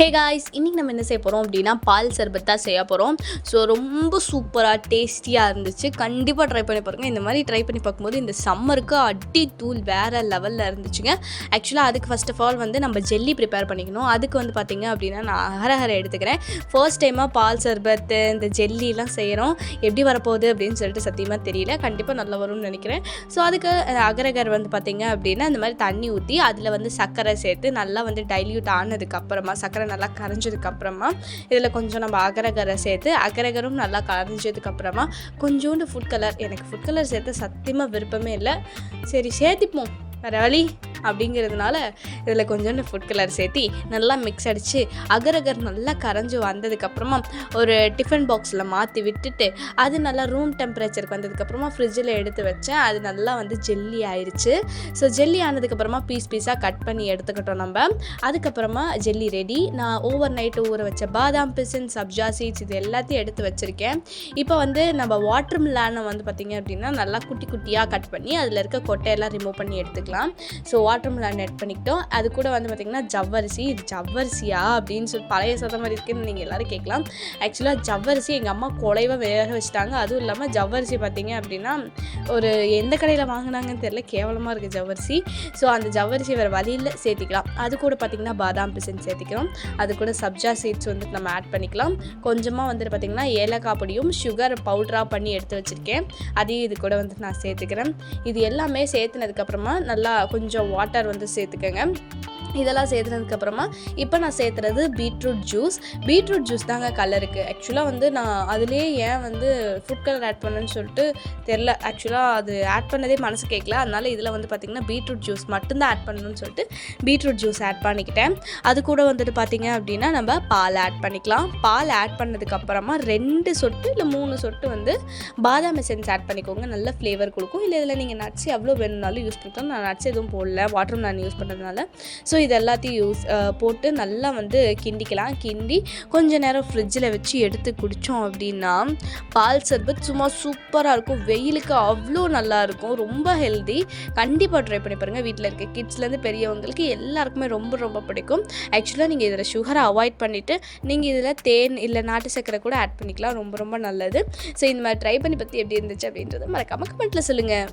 Hey guys இன்றைக்கி நம்ம என்ன செய்ய போகிறோம் அப்படின்னா பால் சர்பத் தான் செய்ய போகிறோம் ஸோ ரொம்ப சூப்பராக டேஸ்டியாக இருந்துச்சு. கண்டிப்பாக ட்ரை பண்ணி பாருங்க. இந்த மாதிரி ட்ரை பண்ணி பார்க்கும்போது இந்த சம்மருக்கு அடி தூள் வேறு லெவலில் இருந்துச்சுங்க. ஆக்சுவலாக அதுக்கு ஃபர்ஸ்ட் ஆஃப் ஆல் வந்து நம்ம ஜெல்லி ப்ரிப்பேர் பண்ணிக்கணும். அதுக்கு வந்து பார்த்திங்க அப்படின்னா நான் அகரஹரை எடுத்துக்கிறேன். ஃபர்ஸ்ட் டைமாக பால் சர்பத்து இந்த ஜெல்லிலாம் செய்கிறோம் எப்படி வரப்போகுது அப்படின்னு சொல்லிட்டு சத்தியமாக தெரியல. கண்டிப்பாக நல்லா வரும்னு நினைக்கிறேன். ஸோ அதுக்கு அகரகர் வந்து பார்த்திங்க அப்படின்னா இந்த மாதிரி தண்ணி ஊற்றி அதில் வந்து சர்க்கரை சேர்த்து நல்லா வந்து டைல்யூட் ஆனதுக்கப்புறமா சர்க்கரை நல்லா கரைஞ்சதுக்கப்புறமா இதில் கொஞ்சம் நம்ம அகரகரை சேர்த்து அகரகரும் நல்லா கரைஞ்சதுக்கப்புறமா கொஞ்சோண்டு ஃபுட் கலர் எனக்கு ஃபுட் கலர் சேர்த்து சத்தியமாக விருப்பமே இல்லை. சரி சேர்த்திப்போம். வேறு வழி? அப்படிங்கிறதுனால இதில் கொஞ்சோண்டு ஃபுட் கலர் சேர்த்தி நல்லா மிக்ஸ் அடித்து அகரகர் நல்லா கரைஞ்சி வந்ததுக்கப்புறமா ஒரு டிஃபன் பாக்ஸில் மாற்றி விட்டுட்டு அது நல்லா ரூம் டெம்பரேச்சருக்கு வந்ததுக்கப்புறமா ஃப்ரிட்ஜில் எடுத்து வச்சேன். அது நல்லா வந்து ஜெல்லி ஆயிடுச்சு ஸோ ஜெல்லி ஆனதுக்கப்புறமா பீஸ் பீஸாக கட் பண்ணி எடுத்துக்கிட்டோம் நம்ம. அதுக்கப்புறமா ஜெல்லி ரெடி நான் ஓவர் நைட்டு ஊற வச்ச பாதாம் பிசின் சப்ஜா சீட்ஸ் இது எல்லாத்தையும் எடுத்து வச்சுருக்கேன். இப்போ வந்து நம்ம வாட்டர் மிலானை வந்து பார்த்திங்க அப்படின்னா நல்லா குட்டி குட்டியாக கட் பண்ணி அதில் இருக்க கொட்டையெல்லாம் ரிமூவ் பண்ணி எடுத்துக்கலாம். ஸோ வாட்டர் மிலான் ஆட் பண்ணிக்கிட்டோம். அது கூட வந்து பார்த்திங்கன்னா ஜவ்வரிசி இது ஜவ்வரிசியா அப்படின்னு சொல்லி பழைய சதம் மாதிரி இருக்குன்னு நீங்கள் எல்லோரும் கேட்கலாம். ஆக்சுவலாக ஜவ்வரிசி எங்கள் அம்மா குலைவாக வேக வச்சுட்டாங்க. அதுவும் இல்லாமல் ஜவ்வரிசி பார்த்தீங்க அப்படின்னா ஒரு எந்த கடையில் வாங்கினாங்கன்னு தெரியல. கேவலமாக இருக்குது ஜவ்வரிசி. ஸோ அந்த ஜவ்வரிசி வேறு வழியில் சேர்த்திக்கலாம். அது கூட பார்த்திங்கன்னா பாதாம் பிசன் சேர்த்திக்கிறோம். அது கூட சப்ஜா சீட்ஸ் வந்துட்டு நம்ம ஆட் பண்ணிக்கலாம். கொஞ்சமாக வந்துட்டு பார்த்திங்கன்னா ஏலக்காய் பொடியும் சுகர் பவுட்ராக பண்ணி எடுத்து வச்சுருக்கேன். அதையும் இது கூட வந்துட்டு நான் சேர்த்துக்கிறேன். இது எல்லாமே சேர்த்துனதுக்கப்புறமா நல்லா கொஞ்சம் வாட்டர் வந்து சேர்த்துக்கோங்க. இதெல்லாம் சேர்த்துனதுக்கப்புறமா இப்போ நான் சேர்த்துறது பீட்ரூட் ஜூஸ் பீட்ரூட் ஜூஸ் தாங்க கலருக்கு ஆக்சுவலாக வந்து நான் அதுலேயே ஏன் வந்து ஃபுட் கலர் ஆட் பண்ணேன்னு சொல்லிட்டு தெரில ஆக்சுவலாக அது ஆட் பண்ணதே மனசு கேட்கல அதனால் இதில் வந்து பார்த்திங்கன்னா பீட்ரூட் ஜூஸ் மட்டும்தான் ஆட் பண்ணணும்னு சொல்லிட்டு பீட்ரூட் ஜூஸ் ஆட் பண்ணிக்கிட்டேன். அது கூட வந்துட்டு பார்த்திங்க அப்படின்னா நம்ம பால் ஆட் பண்ணிக்கலாம். பால் ஆட் பண்ணதுக்கப்புறமா ரெண்டு சொட்டு இல்லை மூணு சொட்டு வந்து பாதாம் எசன்ஸ் ஆட் பண்ணிக்கோங்க. நல்ல ஃப்ளேவர் கொடுக்கும். இல்லை இதில் நீங்கள் நட்ஸ் எவ்வளோ வேணும்னாலும் யூஸ் பண்ணிக்கலாம். நான் நட்ஸ் எதுவும் போடல. வாட்டர் நான் யூஸ் பண்ணுறதுனால ஸோ இது எல்லாத்தையும் யூஸ் போட்டு நல்லா வந்து கிண்டிக்கலாம். கிண்டி கொஞ்ச நேரம் ஃப்ரிட்ஜில் வச்சு எடுத்து குடித்தோம் அப்படின்னா பால் சர்பத் சும்மா சூப்பராக இருக்கும். வெயிலுக்கு அவ்வளோ நல்லா இருக்கும். ரொம்ப ஹெல்தி கண்டிப்பாக ட்ரை பண்ணி பாருங்கள் வீட்டில் இருக்க கிட்ஸ்லேருந்து பெரியவங்களுக்கு எல்லாருக்குமே ரொம்ப ரொம்ப பிடிக்கும். ஆக்சுவலாக நீங்கள் இதில் சுகரை அவாய்ட் பண்ணிவிட்டு நீங்கள் இதில் தேன் இல்லை நாட்டு சர்க்கரை கூட ஆட் பண்ணிக்கலாம். ரொம்ப ரொம்ப நல்லது. ஸோ இந்த மாதிரி ட்ரை பண்ணி பற்றி எப்படி இருந்துச்சு அப்படின்றத மறக்காமல் கமெண்ட்டில் சொல்லுங்கள்